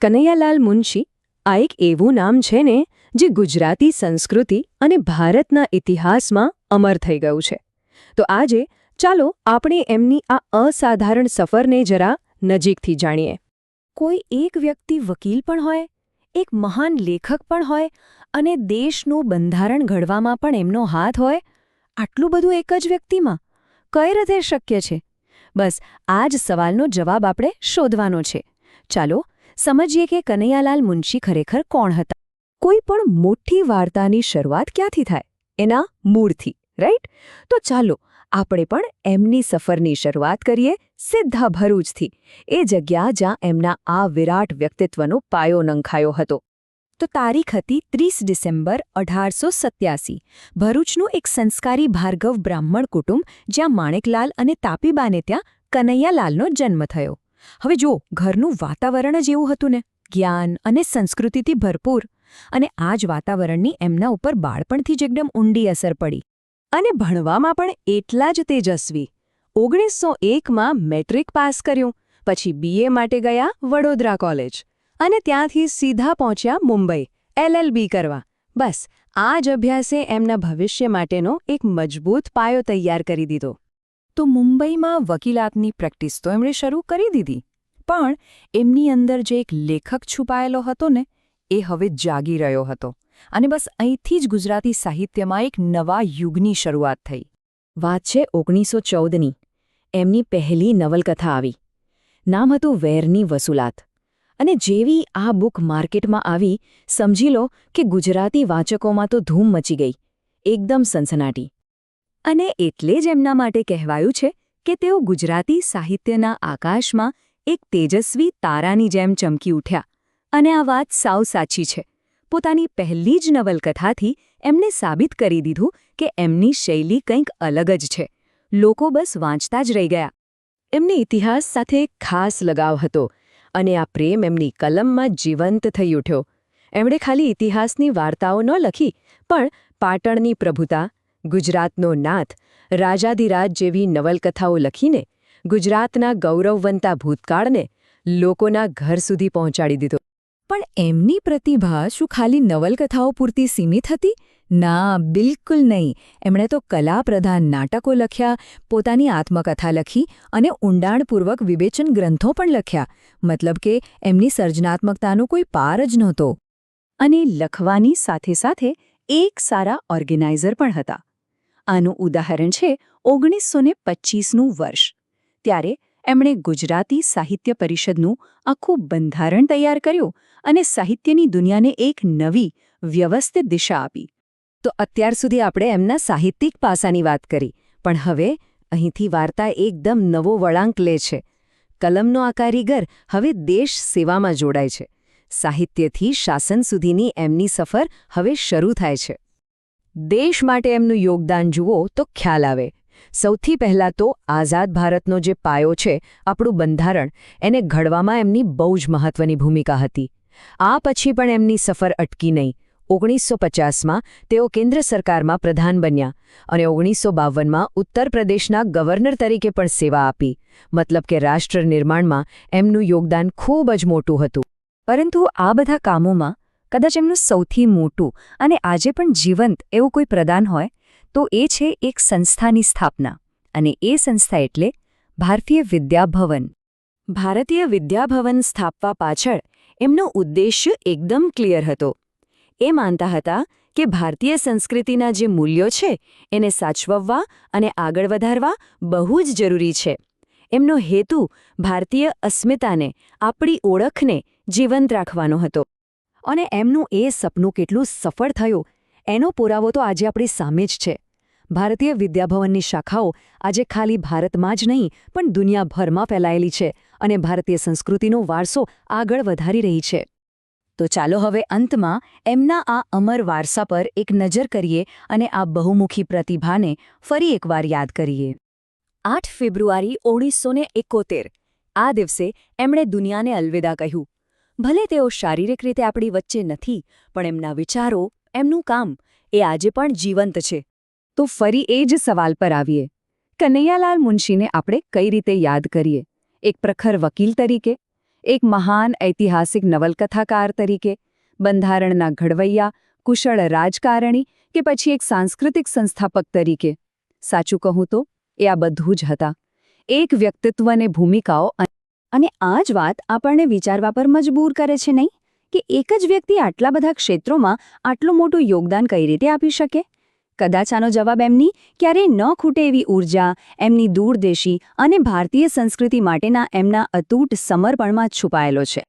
કનૈયાલાલ મુનશી, આ એક એવું નામ છે ને, જે ગુજરાતી સંસ્કૃતિ અને ભારતના ઇતિહાસમાં અમર થઈ ગયું છે. તો આજે, ચાલો આપણે એમની આ અસાધારણ સફરને જરા નજીકથી જાણીએ. કોઈ એક વ્યક્તિ વકીલ પણ હોય, એક મહાન લેખક પણ હોય, અને દેશનું બંધારણ ઘડવામાં પણ એમનો હાથ હોય, આટલું બધું એક જ વ્યક્તિમાં? કઈ રીતે શક્ય છે? બસ, આ જ સવાલનો જવાબ આપણે શોધવાનો છે. ચાલો સમજીએ કે કનૈયાલાલ મુનશી ખરેખર કોણ હતા? કોઈ પણ મોટી વાર્તાની શરૂઆત ક્યાંથી થાય? એના મૂળથી રાઈટ તો ચાલો, આપણે પણ એમની સફરની શરૂઆત કરીએ સીધા ભરૂચથી એ જગ્યા જ્યાં એમના આ વિરાટ વ્યક્તિત્વનો પાયો નંખાયો હતો. તો તારીખ હતી ત્રીસ ડિસેમ્બર અઢારસો સત્યાસી. ભરૂચનું એક સંસ્કારી ભાર્ગવ બ્રાહ્મણ કુટુંબ જ્યાં માણેકલાલ અને તાપીબાને ત્યાં કનૈયાલાલનો જન્મ થયો. હવે જો ઘરનું વાતાવરણ જ એવું હતું ને. જ્ઞાન અને સંસ્કૃતિથી ભરપૂર અને આ જ વાતાવરણની એમના ઉપર બાળપણથી જ એકદમ ઊંડી અસર પડી. અને ભણવામાં પણ એટલા જ તેજસ્વી. ઓગણીસો એકમાં મેટ્રિક પાસ કર્યું, પછી બીએ માટે ગયા વડોદરા કોલેજ અને ત્યાંથી સીધા પહોંચ્યા મુંબઈ એલએલબી કરવા. બસ, આ જ અભ્યાસે એમના ભવિષ્ય માટેનો એક મજબૂત પાયો તૈયાર કરી દીધો. તો મુંબઈમાં વકીલાતની પ્રેક્ટિસ તો એમણે શરૂ કરી દીધી. પણ એમની અંદર જે એક લેખક છુપાયેલો હતો ને, એ હવે જાગી રહ્યો હતો. અને બસ અહીંથી જ ગુજરાતી સાહિત્યમાં એક નવા યુગની શરૂઆત થઈ. વાત છે ઓગણીસો ચૌદની. એમની પહેલી નવલકથા આવી. નામ હતું વેરની વસુલાત. અને જેવી આ બુક માર્કેટમાં આવી, સમજી લો કે ગુજરાતી વાચકોમાં તો ધૂમ મચી ગઈ. એકદમ સનસનાટી. અને એટલે જ એમના માટે કહેવાયું છે કે તેઓ ગુજરાતી સાહિત્યના આકાશમાં એક તેજસ્વી તારાની જેમ ચમકી ઉઠ્યા. અને આ વાત સાવ સાચી છે. પોતાની પહેલી જ નવલકથાથી એમને સાબિત કરી દીધું કે એમની શૈલી કંઈક અલગ જ છે. લોકો બસ વાંચતા જ રહી ગયા. એમને ઇતિહાસ સાથે ખાસ લગાવ હતો અને આ પ્રેમ એમની કલમમાં જીવંત થઈ ઉઠ્યો. એમણે ખાલી ઇતિહાસની વાર્તાઓ ન લખી પણ પાટણની પ્રભુતા ગુજરાતનો નાથ, રાજાધિરાજ જેવી નવલકથાઓ લખીને ગુજરાતના ગૌરવવંતા ભૂતકાળને લોકોના ઘર સુધી પહોંચાડી દીધો. પણ એમની પ્રતિભા શું ખાલી નવલકથાઓ પૂરતી સીમિત હતી? ના, બિલકુલ નહીં. એમણે તો કલાપ્રધાન નાટકો લખ્યા, પોતાની આત્મકથા લખી અને ઊંડાણપૂર્વક વિવેચન ગ્રંથો પણ લખ્યા. મતલબ કે એમની સર્જનાત્મકતાનો કોઈ પાર જ નહોતો. અને લખવાની સાથે સાથે એક સારા ઓર્ગેનાઇઝર પણ હતા. આનું ઉદાહરણ છે ઓગણીસો ને પચ્ચીસનું વર્ષ. ત્યારે એમણે ગુજરાતી સાહિત્ય પરિષદનું આખું બંધારણ તૈયાર કર્યું અને સાહિત્યની દુનિયાને એક નવી, વ્યવસ્થિત દિશા આપી. તો અત્યાર સુધી આપણે એમના સાહિત્યિક પાસાની વાત કરી, પણ હવે અહીંથી વાર્તા એકદમ નવો વળાંક લે છે. કલમનો આ કારીગર હવે દેશ સેવામાં જોડાય છે. સાહિત્યથી શાસન સુધીની એમની સફર હવે શરૂ થાય છે. દેશ માટે એમનું યોગદાન જુઓ તો ખ્યાલ આવે. સૌથી પહેલાં તો આઝાદ ભારતનો જે પાયો છે, આપણું બંધારણ, એને ઘડવામાં એમની બહુ જ મહત્વની ભૂમિકા હતી. આ પછી પણ એમની સફર અટકી નહીં. ઓગણીસો પચાસમાં તેઓ કેન્દ્ર સરકારમાં પ્રધાન બન્યા અને ઓગણીસો બાવનમાં ઉત્તર પ્રદેશના ગવર્નર તરીકે પણ સેવા આપી. મતલબ કે રાષ્ટ્ર નિર્માણમાં એમનું યોગદાન ખૂબ જ મોટું હતું. પરંતુ આ બધા કામોમાં કદાચ એમનું સૌથી મોટું અને આજે પણ જીવંત એવું કોઈ પ્રદાન હોય, તો એ છે એક સંસ્થાની સ્થાપના. અને એ સંસ્થા એટલે ભારતીય વિદ્યાભવન. ભારતીય વિદ્યાભવન સ્થાપવા પાછળ એમનો ઉદ્દેશ્ય એકદમ ક્લિયર હતો. એ માનતા હતા કે ભારતીય સંસ્કૃતિના જે મૂલ્યો છે, એને સાચવવા અને આગળ વધારવા બહુ જ જરૂરી છે. એમનો હેતુ ભારતીય અસ્મિતાને, આપણી ઓળખને જીવંત રાખવાનો હતો. અને એમનું એ સપનું કેટલું સફળ થયું, એનો પુરાવો તો આજે આપણી સામે જ છે. ભારતીય વિદ્યાભવનની શાખાઓ આજે ખાલી ભારતમાં જ નહીં, પણ દુનિયાભરમાં ફેલાયેલી છે અને ભારતીય સંસ્કૃતિનો વારસો આગળ વધારી રહી છે. તો ચાલો હવે અંતમાં એમના આ અમર વારસા પર એક નજર કરીએ અને આ બહુમુખી પ્રતિભાને ફરી એકવાર યાદ કરીએ. આઠ ફેબ્રુઆરી ઓગણીસો આ દિવસે એમણે દુનિયાને અલવિદા કહ્યું. ભલે તેઓ શારીરિક રીતે આપણી વચ્ચે નથી, પણ એમના વિચારો, એમનું કામ, એ આજે પણ જીવંત છે. તો ફરી એ જ સવાલ પર આવીએ. કનૈયાલાલ મુનશીને આપણે કઈ રીતે યાદ કરીએ? એક પ્રખર વકીલ તરીકે? એક મહાન ઐતિહાસિક નવલકથાકાર તરીકે? બંધારણના ઘડવૈયા, કુશળ રાજકારણી કે પછી એક સાંસ્કૃતિક સંસ્થાપક તરીકે? સાચું કહું તો, એ આ બધું જ હતા. એક વ્યક્તિત્વને ભૂમિકાઓ અને આ જ વાત આપણને વિચારવા પર મજબૂર કરે છે નહીં? કે એક જ વ્યક્તિ આટલા બધા ક્ષેત્રોમાં આટલું મોટું યોગદાન કઈ રીતે આપી શકે? કદાચ આનો જવાબ એમની ક્યારેય ન ખૂટે એવી ઊર્જા એમની દૂરદેશી અને ભારતીય સંસ્કૃતિ માટેના એમના અતૂટ સમર્પણમાં છુપાયેલો છે.